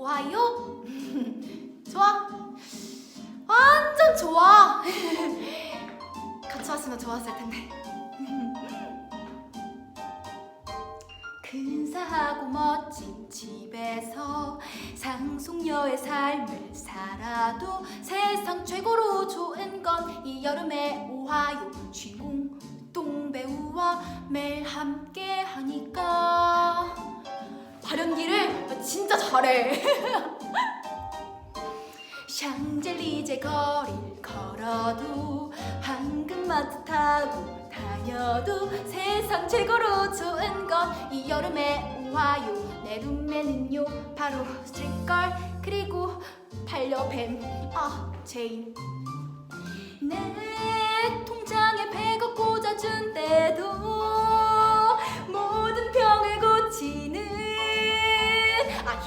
오하이오? 좋아. 완전 좋아. 같이 왔으면 좋았을 텐데. 근사하고 멋진 집에서 상속녀의 삶을 살아도 세상 최고로 좋은 건 이 여름의 오하이오 주인공 똥배우와 매일 함께 하니까 잘해 샹젤리제 거리를 걸어도 황금마트 타고 다녀도 세상 최고로 좋은 건 이 여름의 오하이오 내 룸메는요 바로 스트릿걸. 그리고 반려뱀. 아 제인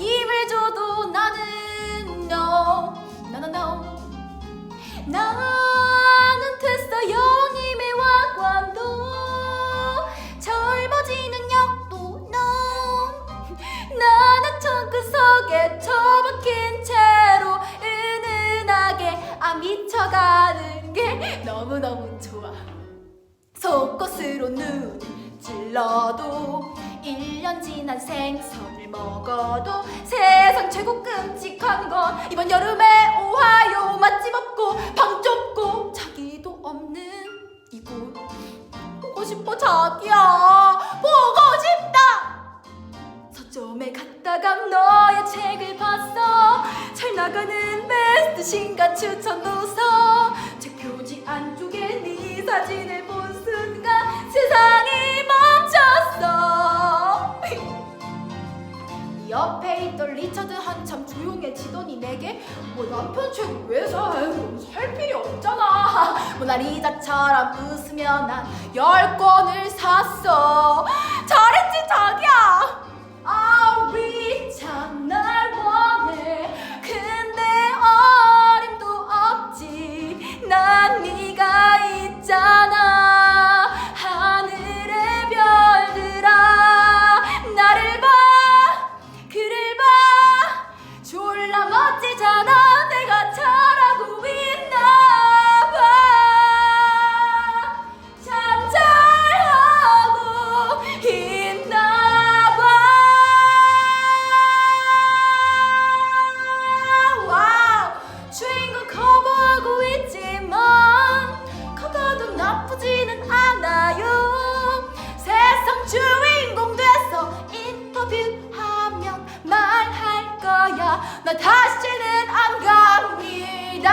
아 힘을 줘도 나는 no no no no. 나는 됐어 영임의 왕관도. 젊어지는 역도 no. 나는 청구석에 처박힌 채로 은은하게 아 미쳐가는 게 너무너무 좋아. 속옷으로 눈 찔러도 1년 지난 생선을 먹어도 세상 최고 끔찍한 건 이번 여름에 오하이오 맛집 없고 방 좁고 자기도 없는 이곳. 보고 싶어 자기야. 보고 싶다. 서점에 갔다가 너의 책을 봤어. 잘 나가는 베스트 신간 추천 도서 책 표지 안쪽에 네 사진을 본 조용해지더니 내게 뭐 남편 책 왜 사? 에휴, 살 필요 없잖아 모나리자처럼 웃으며 난 열 권을 샀어 나 다시는 안 갑니다.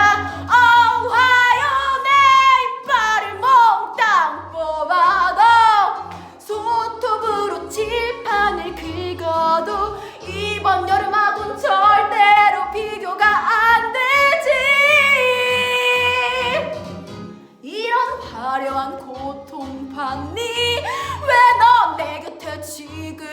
오하요 내 이빨을 몽땅 뽑아도 손톱으로 칠판을 긁어도 이번 여름하고는 절대로 비교가 안 되지. 이런 화려한 고통받니 왜 넌 내 곁에 지금